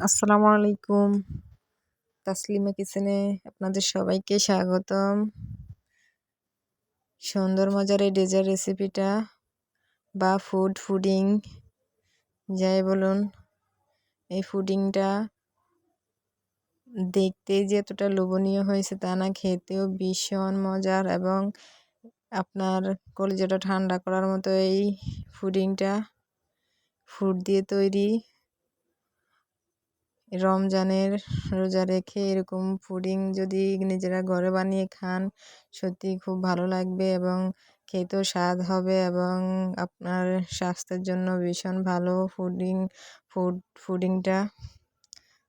আসসালামু আলাইকুম। তাসলিমা কিচেনে আপনাদের সবাইকে স্বাগতম। সুন্দর মজার এই ডেজার রেসিপিটা বা ফুড ফুডিং যাই বলুন, এই ফুডিংটা দেখতে যে এতটা লোভনীয় হয়েছে তা না, খেতেও ভীষণ মজার এবং আপনার কলিজাটা ঠান্ডা করার মতো এই ফুডিংটা ফুড দিয়ে তৈরি রমজানের রোজা রেখে এরকম পুডিং যদি নিজেরা ঘরে বানিয়ে খান, সত্যি খুব ভালো লাগবে এবং খেতেও স্বাদ হবে এবং আপনার স্বাস্থ্যের জন্য ভীষণ ভালো ফুডিং ফুড ফুডিংটা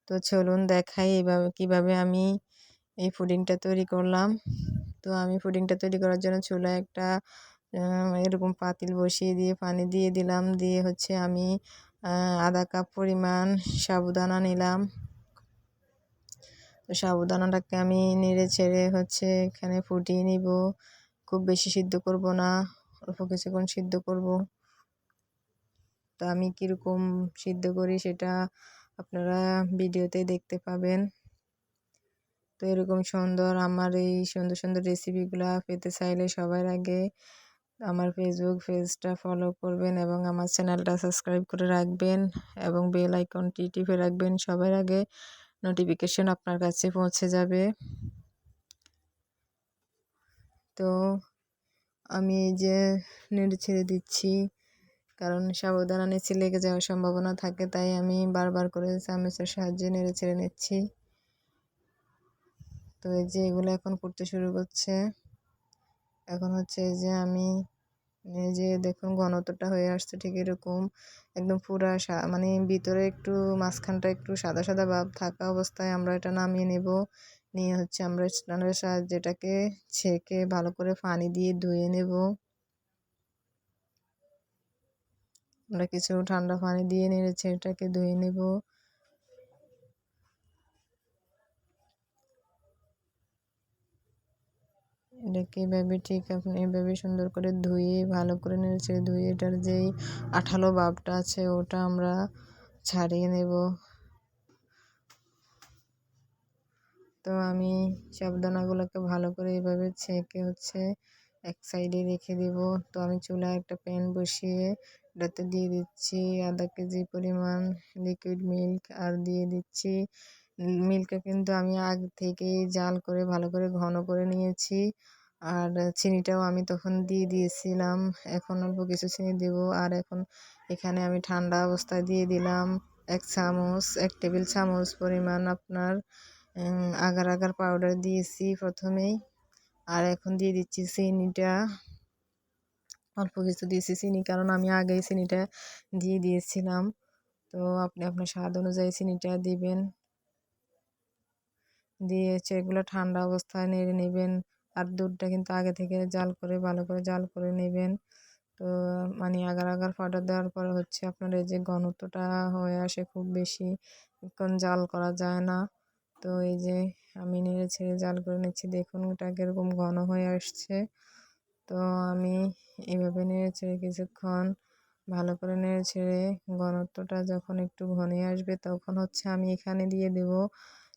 তো চলুন দেখাই এভাবে, কীভাবে আমি এই ফুডিংটা তৈরি করলাম। তো আমি ফুডিংটা তৈরি করার জন্য চুলায় একটা এরকম পাতিল বসিয়ে দিয়ে, পানি দিয়ে দিলাম। দিয়ে হচ্ছে আমি আধা কাপ পরিমাণ সাবুদানা নিলাম। তো সাবুদানাটাকে আমি নেড়ে ছেড়ে হচ্ছে এখানে ফুটিয়ে নিব। খুব বেশি সিদ্ধ করব না, অল্প কিছুক্ষণ সিদ্ধ করব। তো আমি কীরকম সিদ্ধ করি সেটা আপনারা ভিডিওতে দেখতে পাবেন। তো এরকম সুন্দর আমার এই সুন্দর সুন্দর রেসিপিগুলো পেতে চাইলে সবার আগে আমার ফেসবুক পেজটা ফলো করবেন এবং আমার চ্যানেলটা সাবস্ক্রাইব করে রাখবেন এবং বেল আইকনটি টিপে রাখবেন সবার আগে। নোটিফিকেশন আপনার কাছে পৌঁছে যাবে। তো আমি এই যে নেড়ে ছেড়ে দিচ্ছি, কারণ সাবধানা নিচে লেগে যাওয়ার সম্ভাবনা থাকে, তাই আমি বারবার করে চামচের সাহায্যে নেড়ে ছেড়ে নিচ্ছি। তো এই যে এগুলো এখন করতে শুরু করছে। এখন হচ্ছে যে আমি এই যে দেখুন ঘনত্বটা হয়ে আসছে ঠিক এরকম। একদম পুরা মানে ভিতরে একটু মাঝখানটা একটু সাদা সাদা ভাব থাকা অবস্থায় আমরা এটা নামিয়ে নেব। নিয়ে হচ্ছে আমরা স্নানের সাহায্যে এটাকে ছেঁকে ভালো করে পানি দিয়ে ধুয়ে নেব। আমরা কিছু ঠান্ডা পানি দিয়ে নেড়েছে এটাকে ধুয়ে নেব। এটাকে এভাবে ঠিক আপনি এভাবে সুন্দর করে ধুয়ে, ভালো করে নেড়েছে ধুয়ে এটার যেই আঠালো ভাবটা আছে ওটা আমরা ছাড়িয়ে নেব। তো আমি সাবদানাগুলোকে ভালো করে এভাবে ছেঁকে হচ্ছে এক সাইডে রেখে দেব। তো আমি চুলায় একটা প্যান বসিয়ে এটাতে দিয়ে দিচ্ছি আধা কেজি পরিমাণ লিকুইড মিল্ক আর দিয়ে দিচ্ছি। মিল্কটা কিন্তু আমি আগে থেকেই জাল করে, ভালো করে ঘন করে নিয়েছি। আর চিনিটাও আমি তখন দিয়ে দিয়েছিলাম। এখন অল্প কিছু চিনি দেব। আর এখন এখানে আমি ঠান্ডা অবস্থায় দিয়ে দিলাম এক চামচ, এক টেবিল চামচ পরিমাণ আপনার আগার আগার পাউডার দিয়েছি প্রথমেই। আর এখন দিয়ে দিচ্ছি চিনিটা। অল্প কিছু দিয়েছি চিনি, কারণ আমি আগেই চিনিটা দিয়ে দিয়েছিলাম। তো আপনি, আপনার স্বাদ অনুযায়ী চিনিটা দিবেন। দিয়ে হচ্ছে এগুলো ঠান্ডা অবস্থায় নেড়ে নেবেন। আর দুধটা কিন্তু আগে থেকে জাল করে, ভালো করে জাল করে নেবেন। তো মানে আগার আগার পাউডার দেওয়ার পরে হচ্ছে আপনার এই যে ঘনত্বটা হয়ে আসে খুব বেশি কোন জাল করা যায় না। তো এই যে আমি নেড়ে ছেড়ে জাল করে নিচ্ছি, দেখুন ওটা কীরকম ঘন হয়ে আসছে। তো আমি এইভাবে নেড়ে ছেড়ে কিছুক্ষণ ভালো করে নেড়ে ছেড়ে ঘনত্বটা যখন একটু ঘনে আসবে তখন হচ্ছে আমি এখানে দিয়ে দেব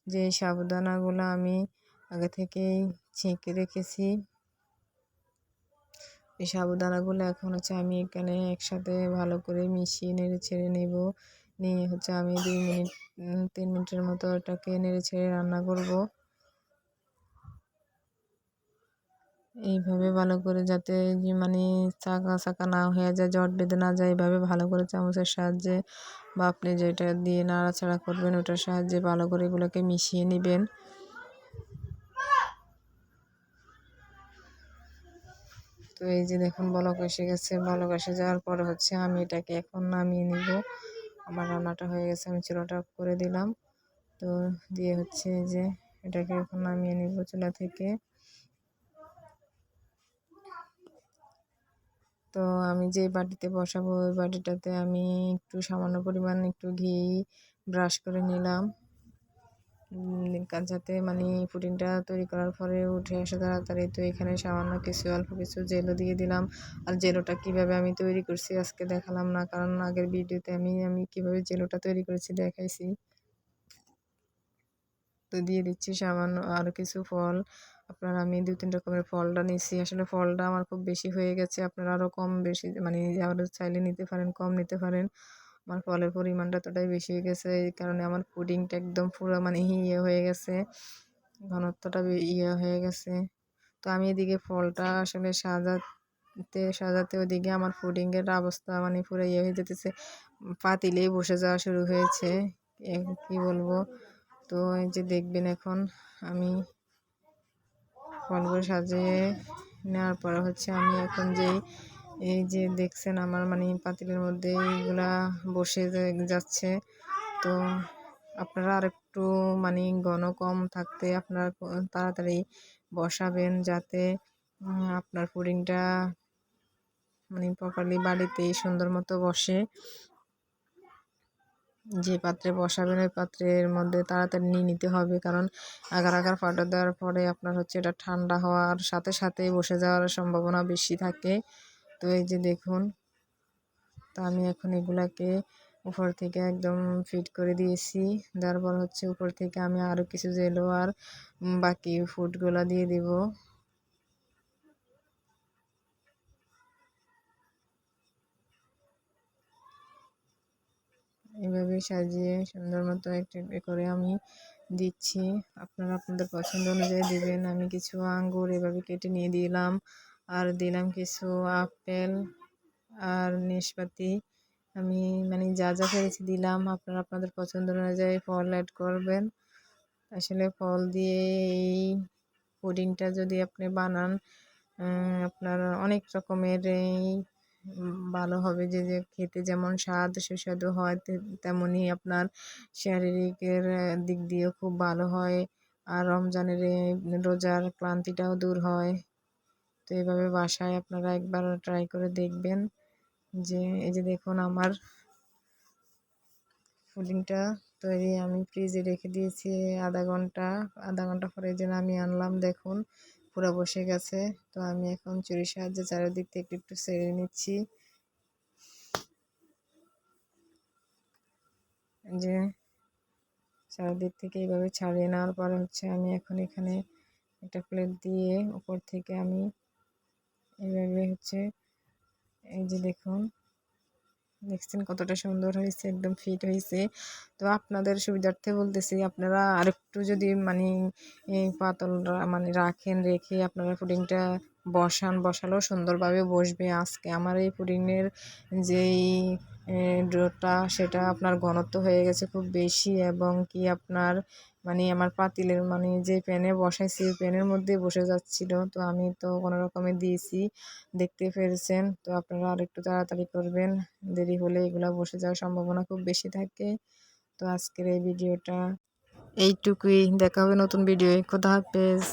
যে সাবুদানাগুলো আমি আগে থেকেই ছেঁকে রেখেছি। এই সাবুদানাগুলো এখন হচ্ছে আমি এখানে একসাথে ভালো করে মিশিয়ে নেড়ে ছেড়ে নেব। নিয়ে হচ্ছে আমি দুই মিনিট তিন মিনিটের মতো এটাকে নেড়ে ছেড়ে রান্না করব। এইভাবে ভালো করে যাতে মানে চাকা চাকা না হয়ে যায় জট বেঁধে না যায়, এইভাবে ভালো করে চামচের সাহায্যে বা আপনি যেটা দিয়ে নাড়াচাড়া করবেন ওটার সাহায্যে ভালো করে এগুলোকে মিশিয়ে নেবেন। এই যে দেখুন বলক এসে গেছে। বলক এসে যাওয়ার পরে হচ্ছে আমি এটাকে এখন নামিয়ে নিব। আমার রান্নাটা হয়ে গেছে, আমি চুলাটা করে দিলাম। তো দিয়ে হচ্ছে যে এটাকে এখন নামিয়ে নিব চুলা থেকে। তো আমি যে বাটিতে বসাবো, ওই বাটিটাতে আমি একটু সামান্য পরিমাণ একটু ঘি ব্রাশ করে নিলাম। যাতে মানে পুডিংটা তৈরি করার পরে উঠে আসে তাড়াতাড়ি তো এখানে সামান্য কিছু, অল্প কিছু জেলো দিয়ে দিলাম। আর জেলোটা কীভাবে আমি তৈরি করছি আজকে দেখালাম না, কারণ আগের ভিডিওতে আমি আমি কীভাবে জেলোটা তৈরি করেছি দেখাইছি। তো দিয়ে দিচ্ছি সামান্য আরও কিছু ফল। আপনার, আমি দু, তিন রকমের ফলটা নিচ্ছি আসলে ফলটা আমার খুব বেশি হয়ে গেছে। আপনারা আরও কম বেশি মানে আরও চাইলে নিতে পারেন, কম নিতে পারেন। আমার ফলের পরিমাণটা এতটাই বেশি হয়ে গেছে, এই কারণে আমার পুডিংটা একদম পুরো মানে ইয়ে হয়ে গেছে, ঘনত্বটা ইয়ে হয়ে গেছে। তো আমি এদিকে ফলটা আসলে সাজাতে সাজাতে ওদিকে আমার পুডিংয়ের অবস্থা মানে পুরো ইয়ে হয়ে যেতেছে, পাতিলেই বসে যাওয়া শুরু হয়েছে কি বলব? তো এই যে দেখবেন এখন আমি ফলগুলো সাজিয়ে নেওয়ার পরে হচ্ছে আমি এখন যেই এই যে দেখছেন আমার মানে পাতিলের মধ্যে এইগুলা বসে যাচ্ছে। তো আপনারা আরেকটু মানে ঘন কম থাকতে আপনারা তাড়াতাড়ি বসাবেন যাতে আপনার পুডিংটা মানে প্রপারলি বাড়িতেই সুন্দর মতো বসে। যে পাত্রে বসাবেন ওই পাত্রের মধ্যে তাড়াতাড়ি নিয়ে নিতে হবে, কারণ আগার আগার ফাটা দেওয়ার পরে আপনার হচ্ছে এটা ঠান্ডা হওয়ার সাথে সাথেই বসে যাওয়ার সম্ভাবনা বেশি থাকে। তো এই যে দেখুন, তো আমি এখন এগুলাকে উপর থেকে একদম ফিট করে দিয়েছি। তারপর হচ্ছে উপর থেকে আমি আরও কিছু জেলো আর বাকি ফুডগুলো দিয়ে দিব। এভাবে সাজিয়ে সুন্দর মতো একটা করে আমি দিচ্ছি। আপনারা আপনাদের পছন্দ অনুযায়ী দিবেন। আমি কিছু আঙ্গুর এভাবে কেটে নিয়ে দিলাম। আর দিলাম কিছু আপেল আর নিষ্পাতি। আমি মানে যা যা পেরেছি দিলাম, আপনারা আপনাদের পছন্দ অনুযায়ী ফল অ্যাড করবেন। আসলে ফল দিয়ে এই পুডিংটা যদি আপনি বানান আপনার অনেক রকমের এই ভালো হবে। যে যে খেতে যেমন স্বাদ, সুস্বাদু হয় তেমনই আপনার শারীরিকের দিক দিয়েও খুব ভালো হয়। আর রমজানের রোজার ক্লান্তিটাও দূর হয়। তো এইভাবে বাসায় আপনারা একবার ট্রাই করে দেখবেন যে, এই যে দেখুন আমার পুডিংটা তৈরি, আমি ফ্রিজে রেখে দিয়েছি আধা ঘণ্টা আধা ঘণ্টা পরে যে আমি আনলাম, দেখুন পুরো বসে গেছে। তো আমি এখন চুরির সাহায্যে চারিদিক থেকে একটু সেরে নিচ্ছি। যে চারিদিক থেকে এইভাবে ছাড়িয়ে নেওয়ার পরে হচ্ছে আমি এখন এখানে একটা প্লেট দিয়ে উপর থেকে আমি এইভাবে হচ্ছে, এই যে দেখুন, দেখছেন কতটা সুন্দর হয়েছে, একদম ফিট হয়েছে। তো আপনাদের সুবিধার্থে বলতেছি, আপনারা আরেকটু যদি মানে পাতল মানে রাখেন, রেখে আপনারা পুডিংটা বসান, বসালেও সুন্দরভাবে বসবে। আজকে আমার এই পুডিংয়ের যেই ডোটা, সেটা আপনার ঘনত্ব হয়ে গেছে খুব বেশি এবং কি আপনার মানে আমার পাতিলের মানে যে প্যানে বসাইছি ওই প্যানের মধ্যে বসে যাচ্ছিল। তো আমি তো কোনো রকমে দিয়েছি, দেখতে পেরেছেন। তো আপনারা আর একটু তাড়াতাড়ি করবেন, দেরি হলে এগুলো বসে যাওয়ার সম্ভাবনা খুব বেশি থাকে। তো আজকের এই ভিডিওটা এইটুকুই। দেখা হবে নতুন ভিডিও খোদা হাফেজ।